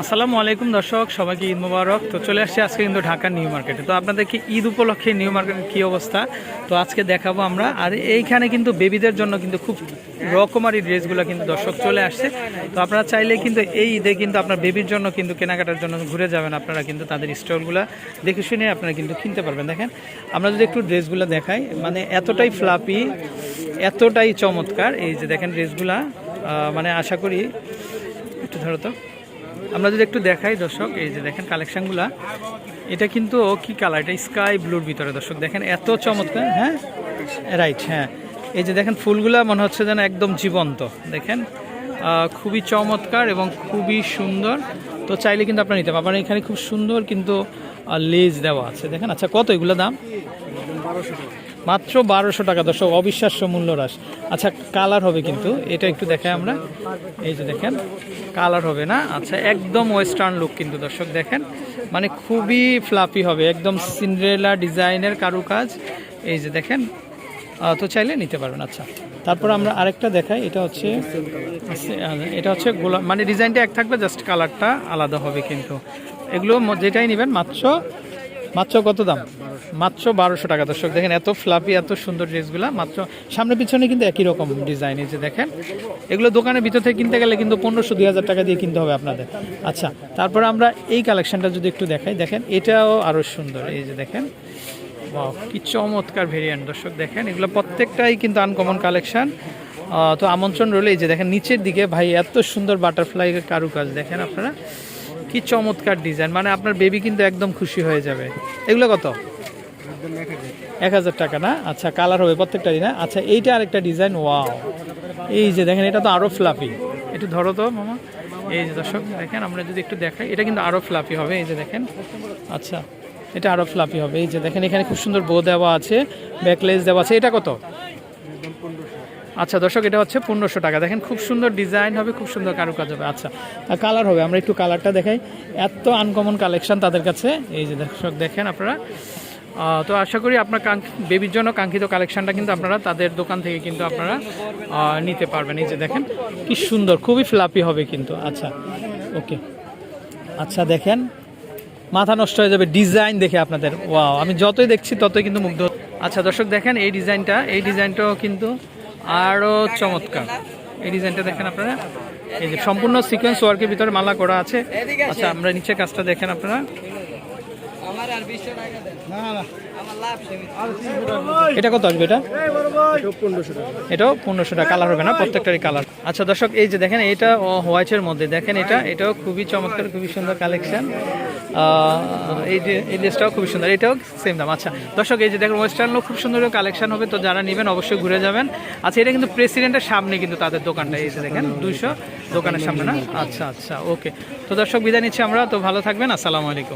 আসসালামু আলাইকুম দর্শক, সবাইকে ঈদ মোবারক। তো চলে আসছে আজকে কিন্তু ঢাকার নিউ মার্কেটে। তো আপনাদেরকে ঈদ উপলক্ষে নিউ মার্কেটের কী অবস্থা? তো আজকে দেখাবো আমরা। আর এইখানে কিন্তু বেবিদের জন্য কিন্তু খুব রকমারি ড্রেসগুলো কিন্তু দর্শক চলে আসছে। তো আপনারা চাইলে কিন্তু এই ঈদে কিন্তু আপনার বেবির জন্য কিন্তু কেনাকাটার জন্য ঘুরে যাবেন। আপনারা কিন্তু তাদের স্টলগুলো দেখে শুনে আপনারা কিন্তু কিনতে পারবেন। দেখেন, আমরা যদি একটু ড্রেসগুলো দেখাই মানে এতটাই ফ্লাপি এতটাই চমৎকার। এই যে দেখেন ড্রেসগুলা মানে আশা করি একটু ধরো তো। আমরা যদি একটু দেখাই দর্শক, এই যে দেখেন কালেকশনগুলা এটা কিন্তু কি কালার এটা স্কাই ব্লুর ভিতরে দর্শক। দেখেন এত চমৎকার হ্যাঁ? রাইট হ্যাঁ। এই যে দেখেন ফুলগুলা মনে হচ্ছে যেন একদম জীবন্ত, দেখেন? খুবই চমৎকার এবং খুবই সুন্দর। তো চাইলে কিন্তু আপনারা নিতে পারবেন এখানে খুব সুন্দর কিন্তু লেজ দেওয়া আছে। দেখেন আচ্ছা কত এগুলো দাম? মাত্র বারোশো টাকা, দর্শক, অবিশ্বাস্য মূল্য হ্রাস আচ্ছা কালার হবে কিন্তু, এটা একটু দেখাই আমরা। এই যে দেখেন, কালার হবে না। আচ্ছা একদম ওয়েস্টার্ন লুক কিন্তু, দর্শক, দেখেন। মানে খুবই ফ্লাপি হবে, একদম সিন্ড্রেলা ডিজাইনের কারুকাজ। এই যে দেখেন তো চাইলে নিতে পারবেন আচ্ছা। তারপর আমরা আরেকটা দেখাই, এটা হচ্ছে এটা হচ্ছে গোলাপ মানে ডিজাইনটা এক থাকবে, জাস্ট কালারটা আলাদা হবে কিন্তু। এগুলো যেটাই নেবেন, মাত্র মাত্র কত দাম? মাত্র বারোশো টাকা। দর্শক, দেখেন এত ফ্লাপি এত সুন্দর ড্রেসগুলো, মাত্র সামনে পিছনে কিন্তু একই রকম ডিজাইন এই যে দেখেন। এগুলো দোকানের ভিতর থেকে কিনতে গেলে কিন্তু পনেরোশো, দুই হাজার টাকা দিয়ে কিনতে হবে আপনাদের। আচ্ছা তারপরে আমরা এই কালেকশনটা যদি একটু দেখাই, দেখেন, এটাও আরও সুন্দর, এই যে দেখেন। কি চমৎকার ভেরিয়েন্ট দর্শক, দেখেন, এগুলো প্রত্যেকটাই কিন্তু আনকমন কালেকশন তো আমন্ত্রণ রইলে এই যে দেখেন, নিচের দিকে ভাই এত সুন্দর বাটারফ্লাই কারুকাজ দেখেন আপনারা। কি চমৎকার ডিজাইন মানে আপনার বেবি কিন্তু একদম খুশি হয়ে যাবে। এগুলো কত? এক হাজার টাকা না? আচ্ছা কালার হবে প্রত্যেকটারই না? আচ্ছা এইটা আরেকটা ডিজাইন ওয়াও এই যে দেখেন, এটা তো আরও ফ্লাফি একটু ধরো তো, মামা। এই যে দর্শক, দেখেন, আমরা যদি একটু দেখাই, এটা কিন্তু আরও ফ্লাফি হবে, এই যে দেখেন। আচ্ছা এটা আরও ফ্লাফি হবে। এই যে দেখেন, এখানে খুব সুন্দর বো দেওয়া আছে ব্যাকলেস দেওয়া আছে। এটা কত? আচ্ছা দর্শক, এটা হচ্ছে পনেরোশো টাকা। দেখেন, খুব সুন্দর ডিজাইন হবে, খুব সুন্দর কারুকাজ হবে। আচ্ছা কালার হবে, আমরা একটু কালারটা দেখাই। এত আনকমন কালেকশন তাদের কাছে। এই যে দর্শক, দেখেন আপনারা। তো আশা করি আপনার বেবির জন্য কাঙ্ক্ষিত কালেকশনটা কিন্তু আপনারা তাদের দোকান থেকে কিন্তু আপনারা নিতে পারবেন। এই যে দেখেন, কি সুন্দর, খুবই ফ্লাপি হবে কিন্তু। আচ্ছা ওকে। আচ্ছা দেখেন, মাথা নষ্ট হয়ে যাবে ডিজাইন দেখে আপনাদের। ওয়াও, আমি যতই দেখছি ততই কিন্তু মুগ্ধ। আচ্ছা দর্শক, দেখেন, এই ডিজাইনটা, এই ডিজাইনটাও কিন্তু আরও চমৎকার। এই ডিজাইনটা দেখেন আপনারা। এই যে সম্পূর্ণ সিকোয়েন্স ওয়ার্কের ভিতরে মালা করা আছে। আচ্ছা আমরা নিচে কাজটা দেখেন আপনারা। এটা আসবে এটা? কালার হবে না? প্রত্যেকটারই কালার আচ্ছা দর্শক, এই যে দেখেন, এটা হোয়াইটের মধ্যে। দেখেন এটা, এটাও খুবই চমৎকার, খুবই সুন্দর কালেকশন এই যে, এই ড্রেসটাও খুব সুন্দর, এটাও সেম দাম। আচ্ছা দর্শক, এই যে দেখুন ওয়েস্টার্নও খুব সুন্দর কালেকশন হবে, তো যারা নেবেন অবশ্যই ঘুরে যাবেন। আচ্ছা এটা কিন্তু প্রেসিডেন্টের সামনে কিন্তু তাদের দোকানটা, এই যে দেখেন, দুইশো দোকানের সামনে না? আচ্ছা আচ্ছা ওকে তো দর্শক, বিদায় নিচ্ছি আমরা, তো ভালো থাকবেন, আসসালামু আলাইকুম।